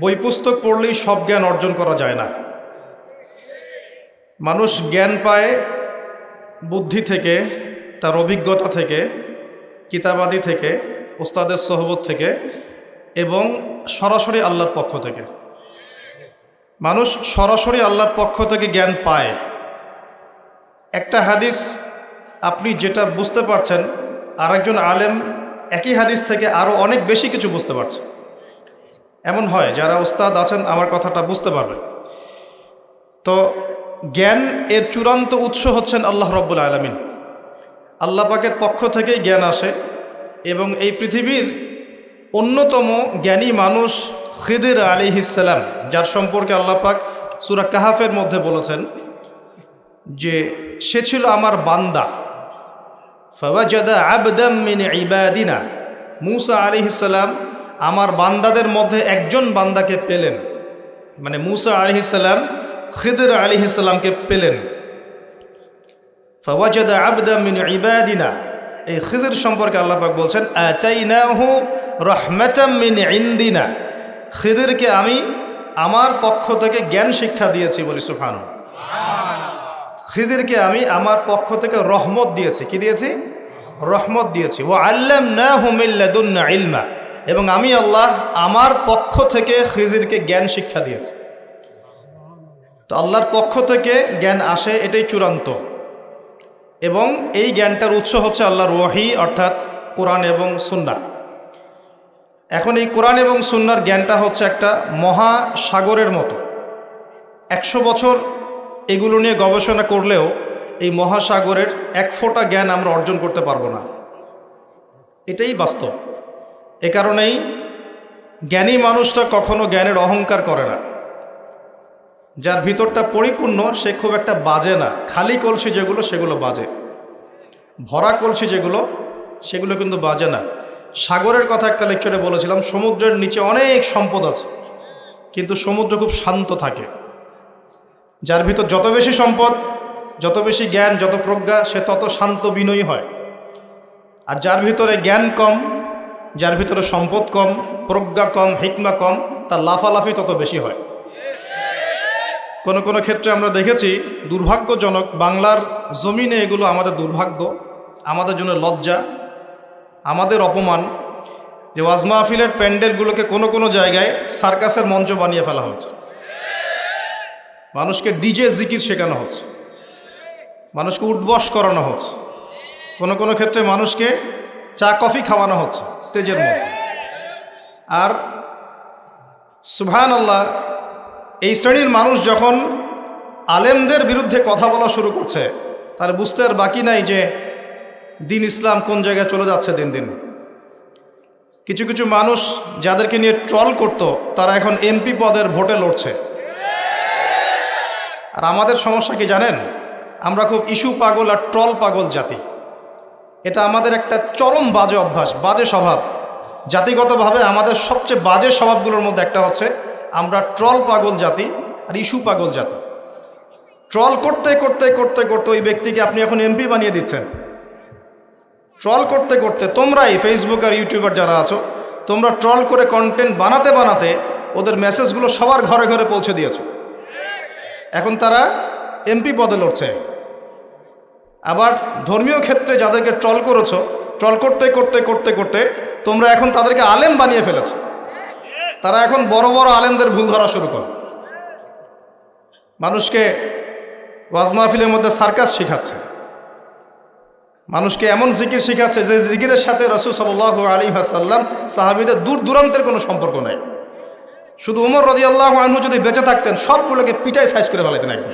বই পুস্তক পড়লেই সব জ্ঞান অর্জন করা যায় না। মানুষ জ্ঞান পায় বুদ্ধি থেকে, তার অভিজ্ঞতা থেকে, কিতাবাদি থেকে, ওস্তাদের সহবত থেকে এবং সরাসরি আল্লাহর পক্ষ থেকে। মানুষ সরাসরি আল্লাহর পক্ষ থেকে জ্ঞান পায়। একটা হাদিস আপনি যেটা বুঝতে পারছেন আরেকজন আলেম একই হাদিস থেকে আরও অনেক বেশি কিছু বুঝতে পারছে। এমন হয়, যারা ওস্তাদ আছেন, আমার কথাটা বুঝতে পারবে। তো জ্ঞান এর চূড়ান্ত উৎস হচ্ছেন আল্লাহ রব্বুল আলমিন। আল্লাহ পাকের পক্ষ থেকেই জ্ঞান আসে এবং এই পৃথিবীর অন্যতম জ্ঞানী মানুষ খিদির আলী ইসালাম যার সম্পর্কে আল্লাহ পাক সুরা কাহাফের মধ্যে বলেছেন যে, সে ছিল আমার বান্দা। ফওয়াজাদা আবদাম মিন ইবাদিনা। মুসা আলিহিসাল্লাম আমার বান্দাদের মধ্যে একজন বান্দাকে পেলেন। মানে মুসা আলিহিসাল্লাম খিদর আলিহিসাল্লামকে পেলেন। ফওয়াজাদা আবদাম মিন ইবাদিনা। এই খিজর সম্পর্কে আল্লাহ পাক বলছেন আচাইনাহু রহমাতাম মিন ইন্দিনা। খিদরকে আমি আমার পক্ষ থেকে জ্ঞান শিক্ষা দিয়েছি বলি সুফানু খিজিরকে আমি আমার পক্ষ থেকে রহমত দিয়েছি। কি দিয়েছি? রহমত দিয়েছি। ও আল্লাম না হুমিল্লাদুন্না ইলমা। এবং আমি আল্লাহ আমার পক্ষ থেকে খিজিরকে জ্ঞান শিক্ষা দিয়েছি। তো আল্লাহর পক্ষ থেকে জ্ঞান আসে, এটাই চূড়ান্ত। এবং এই জ্ঞানটার উৎস হচ্ছে আল্লাহর ওয়াহি, অর্থাৎ কোরআন এবং সুন্না এখন এই কোরআন এবং সুন্নার জ্ঞানটা হচ্ছে একটা মহাসাগরের মতো। একশো বছর এগুলো নিয়ে গবেষণা করলেও এই মহাসাগরের এক ফোঁটা জ্ঞান আমরা অর্জন করতে পারব না। এটাই বাস্তব। এ কারণেই জ্ঞানী মানুষটা কখনো জ্ঞানের অহংকার করে না। যার ভিতরটা পরিপূর্ণ, সে খুব একটা বাজে না। খালি কলসি যেগুলো, সেগুলো বাজে। ভরা কলসি যেগুলো, সেগুলো কিন্তু বাজে না। সাগরের কথা একটা লেকচারে বলেছিলাম, সমুদ্রের নিচে অনেক সম্পদ আছে, কিন্তু সমুদ্র খুব শান্ত থাকে। যার ভিতর যত বেশি সম্পদ, যত বেশি জ্ঞান, যত প্রজ্ঞা, সে তত শান্ত বিনয়ী হয়। আর যার ভিতরে জ্ঞান কম, যার ভিতরে সম্পদ কম, প্রজ্ঞা কম, হিকমা কম, তার লাফালাফি তত বেশি হয়। কোনো কোনো ক্ষেত্রে আমরা দেখেছি, দুর্ভাগ্যজনক বাংলার জমিনে এগুলো আমাদের দুর্ভাগ্য, আমাদের জন্য লজ্জা, আমাদের অপমান, যে ওয়াজ মাহফিলের প্যান্ডেলগুলোকে কোনো কোনো জায়গায় সার্কাসের মঞ্চ বানিয়ে ফেলা হয়েছে। মানুষকে ডিজে জিকির শেখানো হচ্ছে। মানুষকে উঠবস করানো হচ্ছে। কোনো কোনো ক্ষেত্রে মানুষকে চা, কফি খাওয়ানো হচ্ছে স্টেজের মধ্যে। আর সুবহান আল্লাহ এই শ্রেণির মানুষ যখন আলেমদের বিরুদ্ধে কথা বলা শুরু করছে, তার বুঝতে আর বাকি নাই যে দিন ইসলাম কোন জায়গায় চলে যাচ্ছে দিন দিন। কিছু কিছু মানুষ যাদেরকে নিয়ে ট্রল করত, তারা এখন এমপি পদের ভোটে লড়ছে। আর আমাদের সমস্যা কি জানেন? আমরা খুব ইস্যু পাগল আর ট্রল পাগল জাতি। এটা আমাদের একটা চরম বাজে অভ্যাস, বাজে স্বভাব। জাতিগতভাবে আমাদের সবচেয়ে বাজে স্বভাবগুলোর মধ্যে একটা হচ্ছে আমরা ট্রল পাগল জাতি আর ইস্যু পাগল জাতি। ট্রল করতে করতে করতে করতে ওই ব্যক্তিকে আপনি এখন এমপি বানিয়ে দিচ্ছেন। ট্রল করতে করতে তোমরাই ফেসবুক আর ইউটিউবার যারা আছো, তোমরা ট্রল করে কন্টেন্ট বানাতে বানাতে ওদের মেসেজগুলো সবার ঘরে ঘরে পৌঁছে দিয়েছ। এখন তারা এমপি পদে লড়ছে। আবার ধর্মীয় ক্ষেত্রে যাদেরকে ট্রল করেছ ট্রল করতে করতে করতে করতে তোমরা এখন তাদেরকে আলেম বানিয়ে ফেলেছো। তারা এখন বড় বড় আলেমদের ভুল ধরা শুরু করে মানুষকে ওয়াজ মাহফিলের মধ্যে সার্কাস শেখাচ্ছে। মানুষকে এমন জিকির শেখাচ্ছে যে জিকিরের সাথে রসুল সাল আলী হাসাল্লাম সাহাবিদের দূর দূরান্তের কোনো সম্পর্ক নাই। শুধু উমর রাজি আল্লাহ আনহু যদি বেঁচে থাকতেন সবগুলোকে পিটাই সাইজ করে ফেলাইতেন একদম।